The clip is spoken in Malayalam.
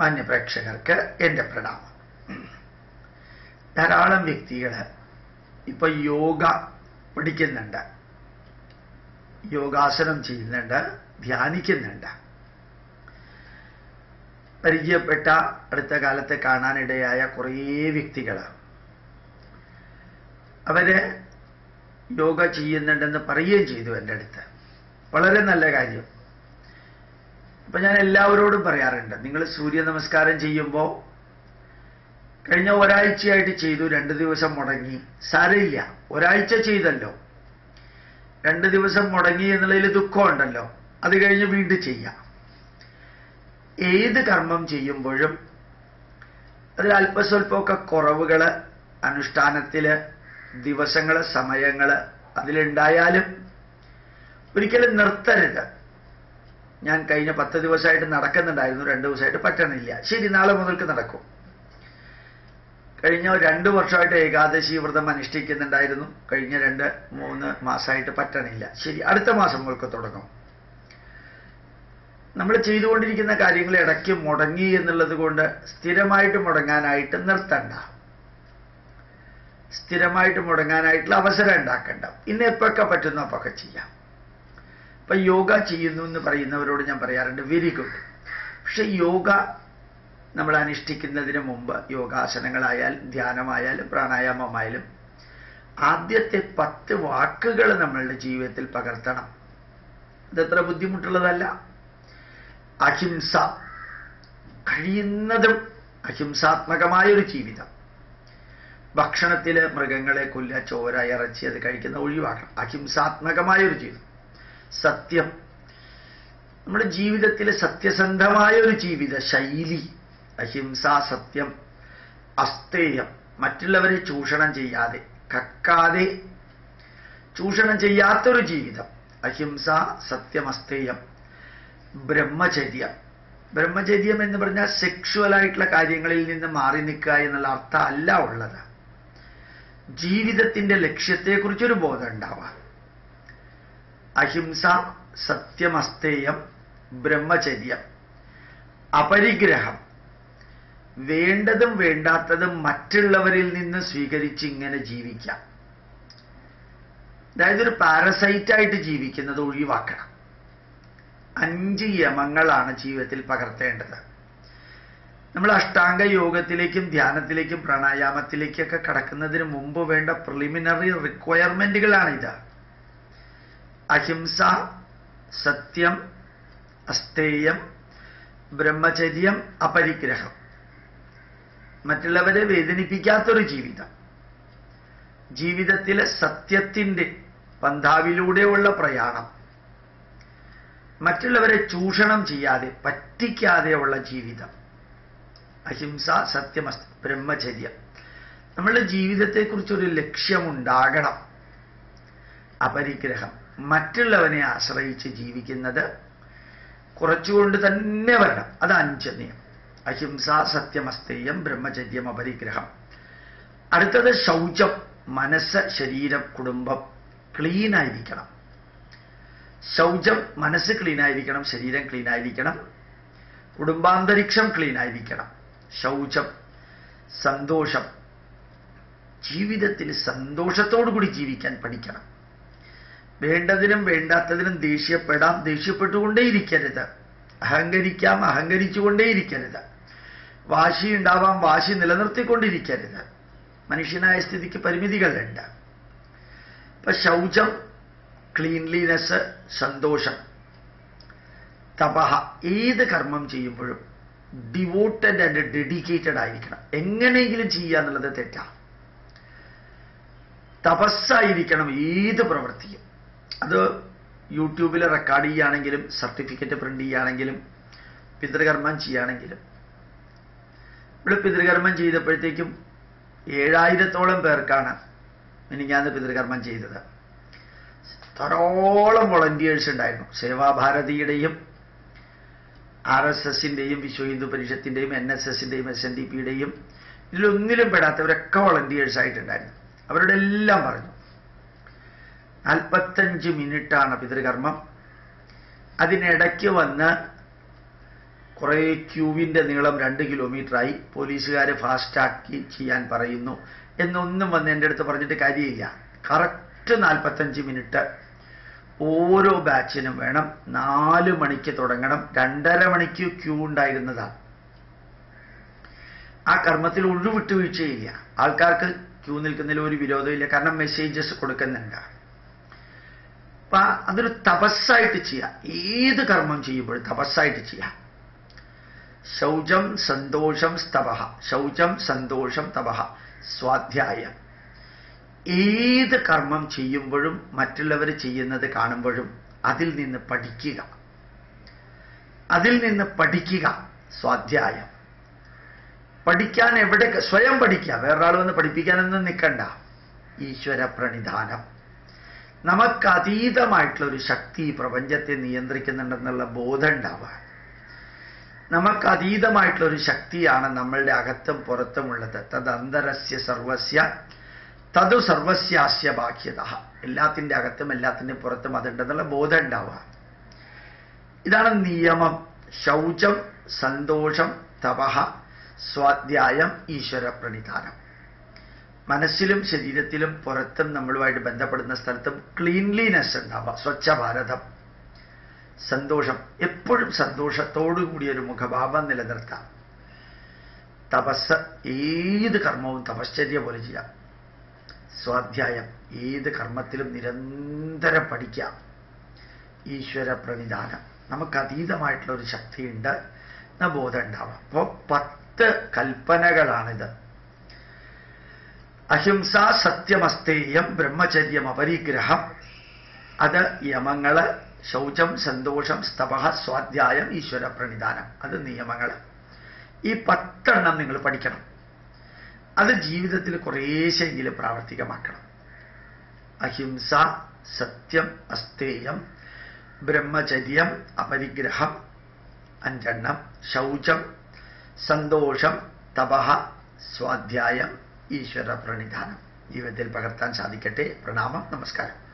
മാന്യപ്രേക്ഷകർക്ക് എന്റെ പ്രണാമം. ധാരാളം വ്യക്തികൾ ഇപ്പൊ യോഗ പഠിക്കുന്നുണ്ട്. യോഗാസനം ചെയ്യുന്നുണ്ട് ധ്യാനിക്കുന്നുണ്ട്. പരിചയപ്പെട്ട അടുത്ത കാലത്ത് കാണാനിടയായ കുറേ വ്യക്തികൾ അവർ യോഗ ചെയ്യുന്നുണ്ടെന്ന് പറയുകയും ചെയ്തു എന്റെ അടുത്ത്. വളരെ നല്ല കാര്യം. അപ്പൊ ഞാൻ എല്ലാവരോടും പറയാറുണ്ട് നിങ്ങൾ സൂര്യ നമസ്കാരം ചെയ്യുമ്പോൾ കഴിഞ്ഞ ഒരാഴ്ചയായിട്ട് ചെയ്തു രണ്ട് ദിവസം മുടങ്ങി. സാരയില്ല ഒരാഴ്ച ചെയ്തല്ലോ. രണ്ട് ദിവസം മുടങ്ങി എന്നുള്ളതിൽ ദുഃഖമുണ്ടല്ലോ. അത് കഴിഞ്ഞ് വീണ്ടും ചെയ്യാം. ഏത് കർമ്മം ചെയ്യുമ്പോഴും അതിൽ അല്പസ്വല്പമൊക്കെ കുറവുകൾ അനുഷ്ഠാനത്തിൽ ദിവസങ്ങൾ സമയങ്ങൾ അതിലുണ്ടായാലും ഒരിക്കലും നിർത്തരുത്. ഞാൻ കഴിഞ്ഞ പത്ത് ദിവസമായിട്ട് നടക്കുന്നുണ്ടായിരുന്നു. രണ്ട് ദിവസമായിട്ട് പറ്റണില്ല. ശരി നാളെ മുതൽക്ക് നടക്കും. കഴിഞ്ഞ രണ്ട് വർഷമായിട്ട് ഏകാദശി വ്രതം അനുഷ്ഠിക്കുന്നുണ്ടായിരുന്നു. കഴിഞ്ഞ രണ്ട് മൂന്ന് മാസമായിട്ട് പറ്റണില്ല. ശരി അടുത്ത മാസം മുതൽക്ക് തുടങ്ങും. നമ്മൾ ചെയ്തുകൊണ്ടിരിക്കുന്ന കാര്യങ്ങൾ ഇടയ്ക്ക് മുടങ്ങി എന്നുള്ളത് കൊണ്ട് സ്ഥിരമായിട്ട് മുടങ്ങാനായിട്ട് നിർത്തണ്ട. സ്ഥിരമായിട്ട് മുടങ്ങാനായിട്ടുള്ള അവസരം ഉണ്ടാക്കണ്ട. ഇന്ന് എപ്പോഴൊക്കെ പറ്റുന്നോ അപ്പൊക്കെ ചെയ്യാം. ഇപ്പൊ യോഗ ചെയ്യുന്നു എന്ന് പറയുന്നവരോട് ഞാൻ പറയാറുണ്ട് വെരി ഗുഡ് പക്ഷെ യോഗ നമ്മൾ അനുഷ്ഠിക്കുന്നതിന് മുമ്പ് യോഗാസനങ്ങളായാൽ ധ്യാനമായാലും പ്രാണായാമമായാലും ആദ്യത്തെ പത്ത് വാക്കുകൾ നമ്മളുടെ ജീവിതത്തിൽ പകർത്തണം. അതെത്ര ബുദ്ധിമുട്ടുള്ളതല്ല. അഹിംസ കഴിയുന്നതും അഹിംസാത്മകമായൊരു ജീവിതം. ഭക്ഷണത്തിൽ മൃഗങ്ങളെ കൊല്ല ചോര ഇറച്ചി അത് കഴിക്കുന്ന ഒഴിവാക്കണം. അഹിംസാത്മകമായൊരു ജീവിതം. സത്യം. നമ്മുടെ ജീവിതത്തിലെ സത്യസന്ധമായ ഒരു ജീവിത ശൈലി അഹിംസ സത്യം അസ്തേയം മറ്റുള്ളവരെ ചൂഷണം ചെയ്യാതെ കക്കാതെ ചൂഷണം ചെയ്യാത്തൊരു ജീവിതം. അഹിംസ സത്യം അസ്തേയം ബ്രഹ്മചര്യം. ബ്രഹ്മചര്യം എന്ന് പറഞ്ഞാൽ സെക്ഷുവൽ ആയിട്ടുള്ള കാര്യങ്ങളിൽ നിന്ന് മാറി നിൽക്കുക എന്നുള്ള അർത്ഥം അല്ല ഉള്ളത്. ജീവിതത്തിന്റെ ലക്ഷ്യത്തെക്കുറിച്ചൊരു ബോധം ഉണ്ടാവാം അഹിംസ സത്യമസ്തേയം ബ്രഹ്മചര്യം അപരിഗ്രഹം. വേണ്ടതും വേണ്ടാത്തതും മറ്റുള്ളവരിൽ നിന്ന് സ്വീകരിച്ച് ഇങ്ങനെ ജീവിക്കാം. അതായത് ഒരു പാരസൈറ്റ് ആയിട്ട് ജീവിക്കുന്നത് ഒഴിവാക്കണം. അഞ്ച് യമങ്ങളാണ് ജീവിതത്തിൽ പകർത്തേണ്ടത്. നമ്മൾ അഷ്ടാംഗ യോഗത്തിലേക്കും ധ്യാനത്തിലേക്കും പ്രാണായാമത്തിലേക്കൊക്കെ കടക്കുന്നതിന് മുമ്പ് വേണ്ട പ്രിലിമിനറി റിക്വയർമെന്റുകളാണ് ഇത് അഹിംസ സത്യം അസ്തേയം ബ്രഹ്മചര്യം അപരിഗ്രഹം. മറ്റുള്ളവരെ വേദനിപ്പിക്കാത്തൊരു ജീവിതം. ജീവിതത്തിലെ സത്യത്തിന്റെ പന്ഥാവിലൂടെയുള്ള പ്രയാണം. മറ്റുള്ളവരെ ചൂഷണം ചെയ്യാതെ പറ്റിക്കാതെയുള്ള ജീവിതം. അഹിംസ സത്യം ബ്രഹ്മചര്യം. നമ്മളുടെ ജീവിതത്തെക്കുറിച്ചൊരു ലക്ഷ്യമുണ്ടാകണം. അപരിഗ്രഹം. മറ്റുള്ളവനെ ആശ്രയിച്ച് ജീവിക്കുന്നത് കുറച്ചുകൊണ്ട് തന്നെ വരണം. അത് അഞ്ച് നിയമം അഹിംസ സത്യമസ്തേയം ബ്രഹ്മചര്യം അപരിഗ്രഹം. അടുത്തത് ശൗചം. മനസ്സ് ശരീരം കുടുംബം ക്ലീൻ ആയിരിക്കണം ശൗചം മനസ്സ് ക്ലീൻ ആയിരിക്കണം ശരീരം ക്ലീൻ ആയിരിക്കണം കുടുംബാന്തരീക്ഷം ക്ലീൻ ആയിരിക്കണം ശൗചം സന്തോഷം. ജീവിതത്തിൽ സന്തോഷത്തോടു കൂടി ജീവിക്കാൻ പഠിക്കണം. വേണ്ടതിനും വേണ്ടാത്തതിനും ദേഷ്യപ്പെടാം ദേഷ്യപ്പെട്ടുകൊണ്ടേയിരിക്കരുത്. അഹങ്കരിക്കാം അഹങ്കരിച്ചുകൊണ്ടേയിരിക്കരുത്. വാശി ഉണ്ടാവാം വാശി നിലനിർത്തിക്കൊണ്ടിരിക്കരുത്. മനുഷ്യനായ സ്ഥിതിക്ക് പരിമിതികളുണ്ട്. ഇപ്പൊ ശൗചം ക്ലീൻലിനെസ് സന്തോഷം. തപഹ ഏത് കർമ്മം ചെയ്യുമ്പോഴും ഡിവോട്ടഡ് ആൻഡ് ഡെഡിക്കേറ്റഡ് ആയിരിക്കണം. എങ്ങനെയെങ്കിലും ചെയ്യുക എന്നുള്ളത് തെറ്റാണ് തപസ്സായിരിക്കണം ഏത് പ്രവൃത്തിയും. അത് യൂട്യൂബിൽ റെക്കോർഡ് ചെയ്യുകയാണെങ്കിലും സർട്ടിഫിക്കറ്റ് പ്രിന്റ് ചെയ്യുകയാണെങ്കിലും പിതൃകർമ്മം ചെയ്യുകയാണെങ്കിലും ഇവിടെ പിതൃകർമ്മം ചെയ്തപ്പോഴത്തേക്കും ഏഴായിരത്തോളം പേർക്കാണ് മിനിഞ്ഞാന്ന് പിതൃകർമ്മം ചെയ്തത്. ധാരാളം വോളണ്ടിയേഴ്സ് ഉണ്ടായിരുന്നു. സേവാഭാരതിയുടെയും ആർ എസ് എസിന്റെയും വിശ്വ ഹിന്ദു പരിഷത്തിന്റെയും എൻ എസ് എസിന്റെയും എസ് എൻ ഡി പിയുടെയും ഇതിലൊന്നിലും പെടാത്തവരൊക്കെ വോളണ്ടിയേഴ്സ് ആയിട്ടുണ്ടായിരുന്നു. അവരുടെ എല്ലാം പറഞ്ഞു. നാൽപ്പത്തഞ്ച് മിനിറ്റാണ് പിതൃകർമ്മം. അതിനിടയ്ക്ക് വന്ന് കുറേ ക്യൂവിന്റെ നീളം രണ്ട് കിലോമീറ്ററായി പോലീസുകാർ ഫാസ്റ്റാക്കി ചെയ്യാൻ പറയുന്നു. എന്നൊന്നും വന്ന് എന്റെ അടുത്ത് പറഞ്ഞിട്ട് കാര്യമില്ല. കറക്റ്റ് നാൽപ്പത്തഞ്ച് മിനിറ്റ് ഓരോ ബാച്ചിനും വേണം. നാല് മണിക്ക് തുടങ്ങണം. രണ്ടര മണിക്ക് ക്യൂ ഉണ്ടായിരുന്നതാണ് ആ കർമ്മത്തിൽ ഒഴിവിട്ട് വീഴ്ചയില്ല. ആൾക്കാർക്ക് ക്യൂ നിൽക്കുന്നതിൽ ഒരു വിരോധമില്ല കാരണം മെസ്സേജസ് കൊടുക്കുന്നുണ്ട്. അപ്പൊ അതൊരു തപസ്സായിട്ട് ചെയ്യാം. ഏത് കർമ്മം ചെയ്യുമ്പോഴും തപസ്സായിട്ട് ചെയ്യാം. ശൗചം സന്തോഷം സ്തപഹ ശൗചം സന്തോഷം തപഹ സ്വാധ്യായം. ഏത് കർമ്മം ചെയ്യുമ്പോഴും മറ്റുള്ളവർ ചെയ്യുന്നത് കാണുമ്പോഴും അതിൽ നിന്ന് പഠിക്കുക. അതിൽ നിന്ന് പഠിക്കുക. സ്വാധ്യായം. പഠിക്കാൻ എവിടെ സ്വയം പഠിക്കുക. വേറൊരാൾ വന്ന് പഠിപ്പിക്കാനൊന്നും നിൽക്കണ്ട ഈശ്വര പ്രണിധാനം നമുക്ക് അതീതമായിട്ടുള്ള ഒരു ശക്തി പ്രപഞ്ചത്തെ നിയന്ത്രിക്കുന്നുണ്ടെന്നുള്ള ബോധം ഉണ്ടാവുക നമുക്ക് അതീതമായിട്ടുള്ള ഒരു ശക്തിയാണ് നമ്മളുടെ അകത്തും പുറത്തുമുള്ളത് തദന്തരസ്യ സർവസ്യ തതു സർവസ്യാസ്യ ബാഹ്യത. എല്ലാത്തിന്റെ അകത്തും എല്ലാത്തിന്റെ പുറത്തും അതുണ്ടെന്നുള്ള ബോധം ഉണ്ടാവുക ഇതാണ് നിയമം. ശൗചം സന്തോഷം തപഹ സ്വാധ്യായം ഈശ്വര പ്രണിധാനം മനസ്സിലും ശരീരത്തിലും പുറത്തും നമ്മളുമായിട്ട് ബന്ധപ്പെടുന്ന സ്ഥലത്തും ക്ലീൻലിനെസ് ഉണ്ടാവുക സ്വച്ഛ ഭാരതം സന്തോഷം എപ്പോഴും സന്തോഷത്തോടു കൂടിയ ഒരു മുഖഭാവം നിലനിർത്താം. തപസ് ഏത് കർമ്മവും തപശ്ചര്യ പോലെ ചെയ്യാം. സ്വാധ്യായം ഏത് കർമ്മത്തിലും നിരന്തരം പഠിക്കാം ഈശ്വര പ്രവിധാനം നമുക്ക് അതീതമായിട്ടുള്ള ഒരു ശക്തിയുണ്ട് എന്ന ബോധം ഉണ്ടാവാം അപ്പോൾ പത്ത് കൽപ്പനകളാണിത്. അഹിംസ സത്യമസ്തേയം ബ്രഹ്മചര്യം അപരിഗ്രഹം അത് യമങ്ങൾ ശൗചം സന്തോഷം സ്തപഹ സ്വാധ്യായം ഈശ്വര പ്രണിധാനം അത് നിയമങ്ങൾ. ഈ പത്തെണ്ണം നിങ്ങൾ പഠിക്കണം. അത് ജീവിതത്തിൽ കുറേശ്ശെങ്കിലും പ്രാവർത്തികമാക്കണം. അഹിംസ സത്യം അസ്തേയം ബ്രഹ്മചര്യം അപരിഗ്രഹം അഞ്ചെണ്ണം. ശൗചം സന്തോഷം തപഹ സ്വാധ്യായം ഈശ്വര പ്രണിധാനം ജീവിതത്തിൽ പകർത്താൻ സാധിക്കട്ടെ. പ്രണാമം. നമസ്കാരം.